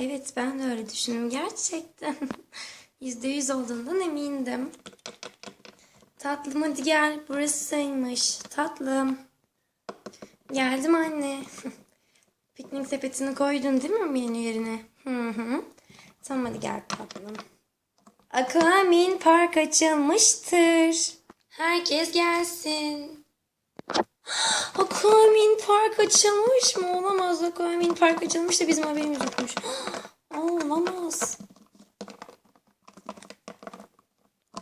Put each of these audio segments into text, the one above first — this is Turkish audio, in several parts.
evet ben de öyle düşündüm gerçekten. Yüzde yüz olduğundan emindim. Tatlım hadi gel. Burasıymış. Tatlım. Geldim anne. Piknik sepetini koydun değil mi menü yerine? Hı hı. Tamam hadi gel tatlım. Aquamin Park açılmıştır. Herkes gelsin. Aquamin Park açılmış mı? Olamaz. Aquamin Park açılmış da bizim haberimiz yokmuş. Olamaz.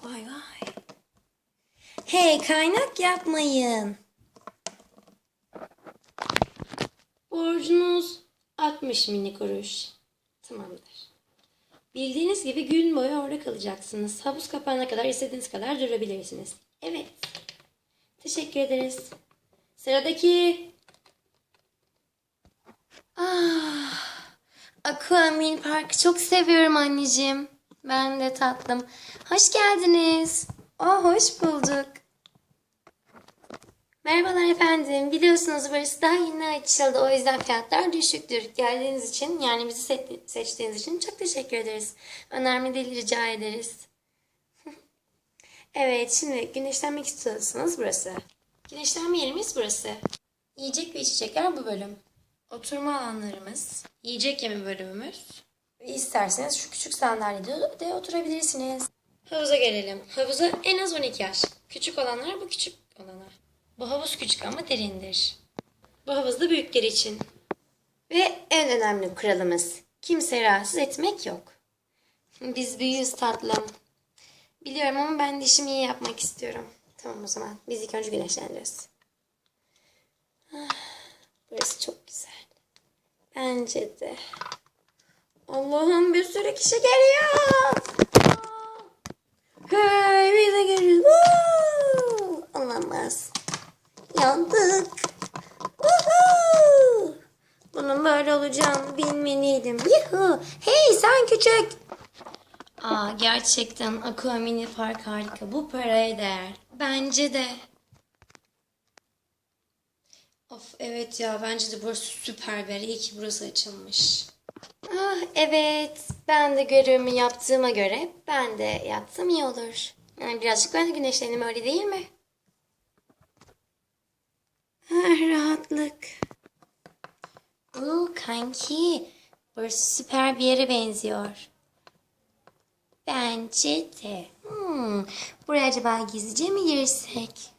Vay vay. Hey kaynak yapmayın. Borcunuz 60 mini kuruş. Tamamdır. Bildiğiniz gibi gün boyu orada kalacaksınız. Havuz kapağına kadar istediğiniz kadar durabilirsiniz. Evet. Teşekkür ederiz. Sıradaki. Ah, Aquamin Park'ı çok seviyorum anneciğim. Ben de tatlım. Hoş geldiniz. Oh, hoş bulduk. Merhabalar efendim. Biliyorsunuz burası daha yeni açıldı. O yüzden fiyatlar düşüktür. Geldiğiniz için yani bizi se- seçtiğiniz için çok teşekkür ederiz. Önemli değil rica ederiz. Evet şimdi güneşlenmek istiyorsanız burası. Güneşlenme yerimiz burası. Yiyecek ve içecekler bu bölüm. Oturma alanlarımız. Yiyecek yeme bölümümüz. Ve isterseniz şu küçük sandalyede de oturabilirsiniz. Havuza gelelim. Havuza en az 12 yaş. Küçük olanlar bu küçük olanlar. Bu havuz küçük ama derindir. Bu havuz da büyükler için. Ve en önemli kuralımız. Kimseyi rahatsız etmek yok. Biz büyüğüz tatlım. Biliyorum ama ben de işimi iyi yapmak istiyorum. Tamam o zaman. Biz ilk önce güneşleneceğiz. Ah, Burası çok güzel. Bence de. Allah'ım bir sürü kişi geliyor. Hey biz de geliyoruz. Olamaz. Yandık. Woohoo! Bunun böyle olacağını bilmeliydim. Yuhu. Hey sen küçük. Gerçekten Aqua Mini Park harika. Bu paraya değer. Bence de. Of evet ya bence de burası süper bir yer. İyi ki burası açılmış. Ah evet ben de görevimi yaptığıma göre ben de yatsam iyi olur. Yani birazcık ben de güneşlenim öyle değil mi? Ah, rahatlık. Oo kanki burası süper bir yere benziyor. Bence de. Hmm, buraya acaba gizlice mi girsek?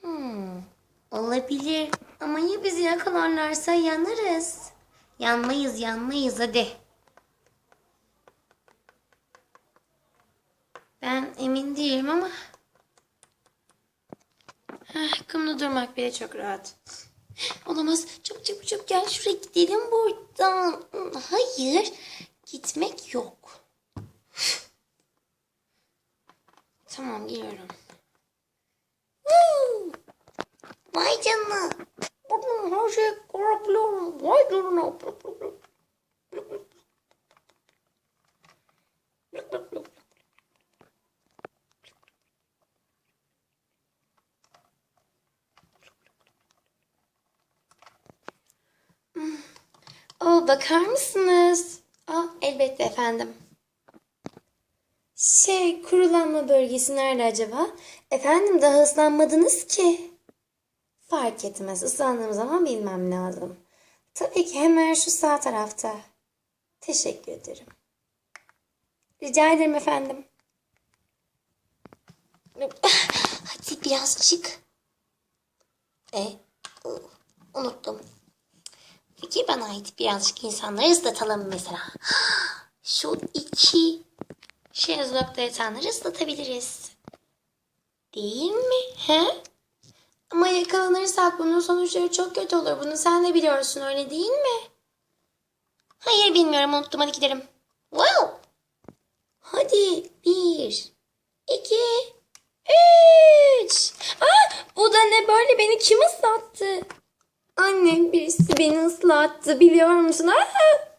Hmm, olabilir. Ama ya bizi yakalarlarsa yanarız. Yanmayız yanmayız hadi. Ben emin değilim ama. Heh, kumda durmak bile çok rahat. Olamaz. Çabuk çabuk çabuk gel şuraya gidelim buradan. Hayır. Gitmek yok. Tamam geliyorum. Woo! Vay canına. Buradan her şeyi görebiliyorum. Vay canına. Oh, bakar mısınız? Ah, elbette efendim. Şey, kurulanma bölgesi nerede acaba? Efendim daha ıslanmadınız ki. Fark etmez. Islandığım zaman bilmem lazım. Tabii ki hemen şu sağ tarafta. Teşekkür ederim. Rica ederim efendim. Hadi biraz çık. E, unuttum. Peki bana ait birazcık insanları ıslatalım mesela. Şu iki şezlongda yatanları ıslatabiliriz. Değil mi? He? Ama yakalanırsak bunun sonuçları çok kötü olur. Bunu sen de biliyorsun öyle değil mi? Hayır bilmiyorum unuttum hadi gidelim. Wow! Hadi bir, iki, üç. Aa, bu da ne böyle beni kim ıslattı? Annem birisi beni ıslattı biliyor musun? Aa,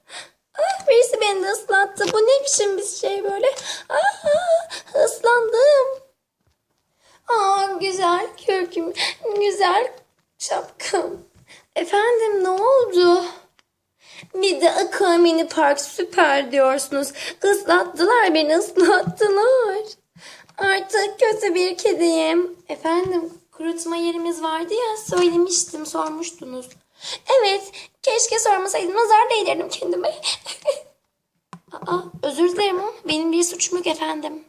ah, birisi beni ıslattı. Bu ne biçim bir şey böyle? Aa, ıslandım. Aa, güzel kürküm, güzel şapkam. Efendim ne oldu? Bir de Aqua Mini Park süper diyorsunuz. Islattılar beni ıslattılar. Artık kötü bir kediyim. Efendim kurutma yerimiz vardı ya söylemiştim sormuştunuz. Evet keşke sormasaydım nazar değdirdim kendime. Aa, özür dilerim ama benim bir suçum yok efendim.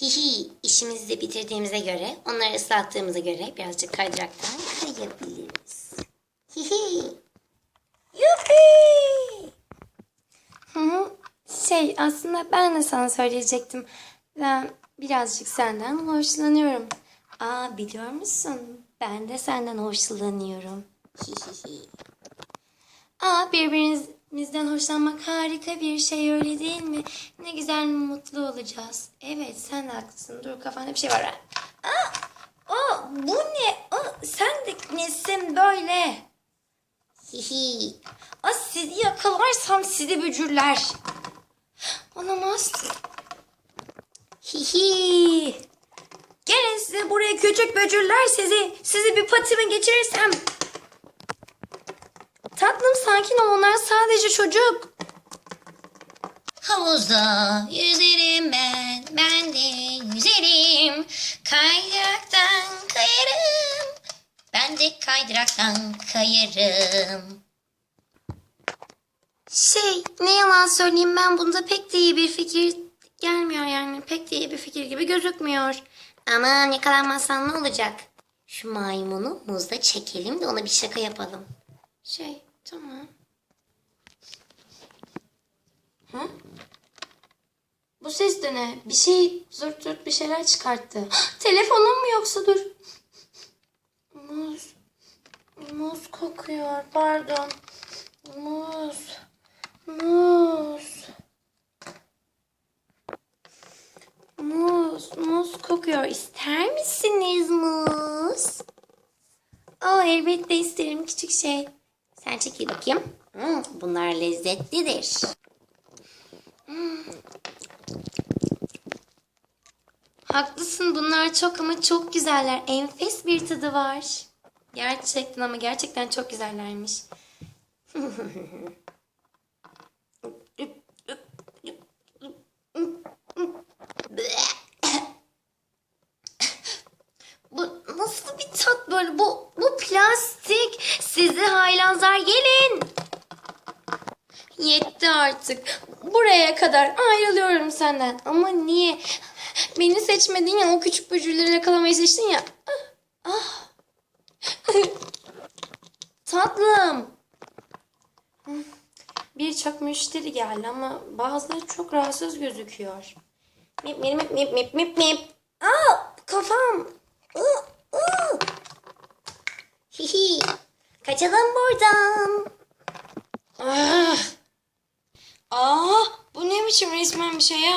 Hihi işimizi de bitirdiğimize göre onları ıslattığımıza göre birazcık kaydıraktan kayabiliriz. Hihi. Yuppie. Hı hı. Şey aslında ben de sana söyleyecektim. Ben birazcık senden hoşlanıyorum. Aa biliyor musun? Ben de senden hoşlanıyorum. Hihihi. Aa birbirimizden hoşlanmak harika bir şey öyle değil mi? Ne güzel mutlu olacağız. Evet sen de haklısın. Dur kafanda bir şey var. Aa, aa bu ne? Aa, sen de nesin böyle? Hihi. Aa, sizi yakalarsam sizi bücürler. Olamaz. Hihi. Gelin size buraya küçük böcürler sizi. Sizi bir patime geçirirsem. Tatlım sakin ol onlar sadece çocuk. Havuzda yüzerim ben, ben de yüzerim. Kaydıraktan kayarım, ben de kaydıraktan kayarım. Şey ne yalan söyleyeyim ben bunda pek de iyi bir fikir gelmiyor yani. Pek de iyi bir fikir gibi gözükmüyor. Aman yakalanmazsan ne olacak? Şu maymunu muzda çekelim de ona bir şaka yapalım. Şey tamam. Hı? Bu ses de ne? Bir şey zırt zırt bir şeyler çıkarttı. Telefonum mu yoksa dur. Muz. Muz kokuyor pardon. Muz. Muz. Muz, muz kokuyor. İster misiniz muz? Aa, elbette isterim küçük şey. Sen çekil bakayım. Hmm, bunlar lezzetlidir. Haklısın bunlar çok ama çok güzeller. Enfes bir tadı var. Gerçekten ama gerçekten çok güzellermiş. Bu nasıl bir tat böyle? Bu bu plastik. Sizi haylazlar gelin. Yetti artık. Buraya kadar ayrılıyorum senden. Ama niye? Beni seçmedin ya o küçük böcürleri yakalamayı seçtin ya. Ah. ah. Tatlım. Birçok müşteri geldi ama bazıları çok rahatsız gözüküyor. Mip mip mip mip mip mip. Aa kafam. Aa. Hihi. Kaçalım buradan. Ah. Aa, bu ne biçim resmen bir şey ya?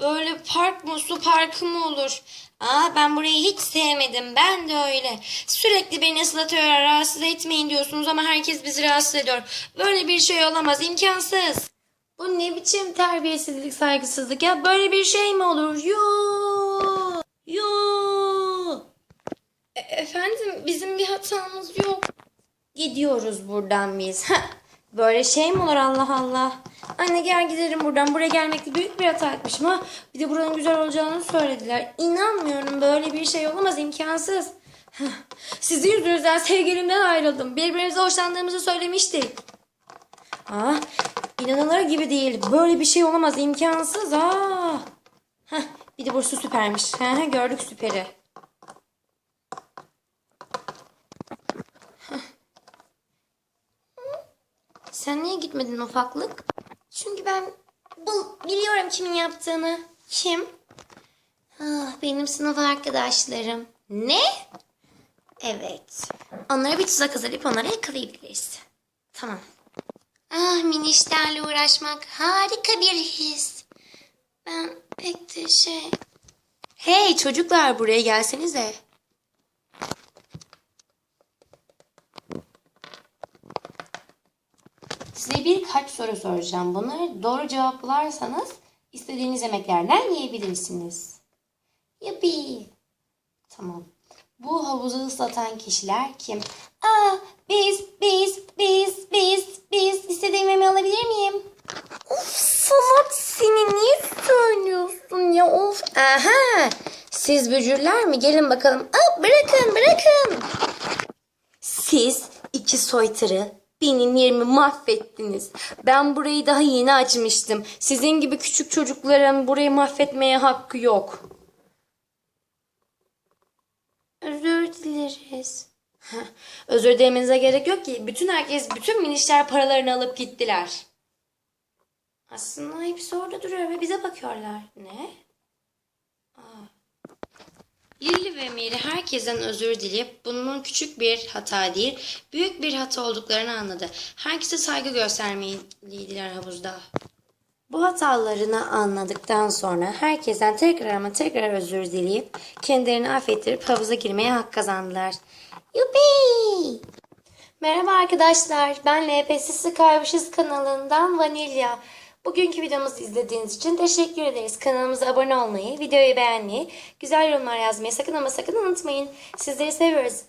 Böyle park mı, su parkı mı olur? Aa, ben burayı hiç sevmedim. Ben de öyle. Sürekli beni ıslatıyor, rahatsız etmeyin diyorsunuz ama herkes bizi rahatsız ediyor. Böyle bir şey olamaz, imkansız. Bu ne biçim terbiyesizlik, saygısızlık ya? Böyle bir şey mi olur? Yoo! Yoo! E- efendim, bizim bir hatamız yok. Gidiyoruz buradan biz. Böyle şey mi olur Allah Allah? Anne gel gidelim buradan. Buraya gelmekte büyük bir hata etmişim ha. Bir de buranın güzel olacağını söylediler. İnanmıyorum böyle bir şey olamaz imkansız. Sizin yüzünüzden sevgilimden ayrıldım. Birbirimize hoşlandığımızı söylemiştik. Ah, inanılır gibi değil. Böyle bir şey olamaz imkansız. Ah. Heh, bir de burası süpermiş. Gördük süperi. Gitmedin ufaklık? Çünkü ben bu biliyorum kimin yaptığını. Kim? Ah, benim sınıf arkadaşlarım. Ne? Evet. Onlara bir tuzak hazırlayıp onları yakalayabiliriz. Tamam. Ah minişlerle uğraşmak harika bir his. Ben pek de şey... Hey çocuklar buraya gelsenize. Size birkaç soru soracağım. Bunları doğru cevaplarsanız istediğiniz yemeklerden yiyebilirsiniz. Yapı. Tamam. Bu havuzu ıslatan kişiler kim? Aa, biz, biz, biz, biz, biz istediğim yemeği alabilir miyim? Of salak seni niye söylüyorsun ya of. Aha siz bücürler mi? Gelin bakalım. Aa, bırakın bırakın. Siz iki soytarı benim yerimi mahvettiniz. Ben burayı daha yeni açmıştım. Sizin gibi küçük çocukların burayı mahvetmeye hakkı yok. Özür dileriz. Özür dilemenize gerek yok ki. Bütün herkes, bütün minişler paralarını alıp gittiler. Aslında hepsi orada duruyor ve bize bakıyorlar. Ne? Aa. Lili ve Mary herkesten özür dileyip bunun küçük bir hata değil, büyük bir hata olduklarını anladı. Herkese saygı göstermeliydiler havuzda. Bu hatalarını anladıktan sonra herkesten tekrar ama tekrar özür dileyip kendilerini affettirip havuza girmeye hak kazandılar. Yuppie! Merhaba arkadaşlar. Ben LPS'si Kaymışız kanalından Vanilya. Bugünkü videomuzu izlediğiniz için teşekkür ederiz. Kanalımıza abone olmayı, videoyu beğenmeyi, güzel yorumlar yazmayı sakın ama sakın unutmayın. Sizleri seviyoruz.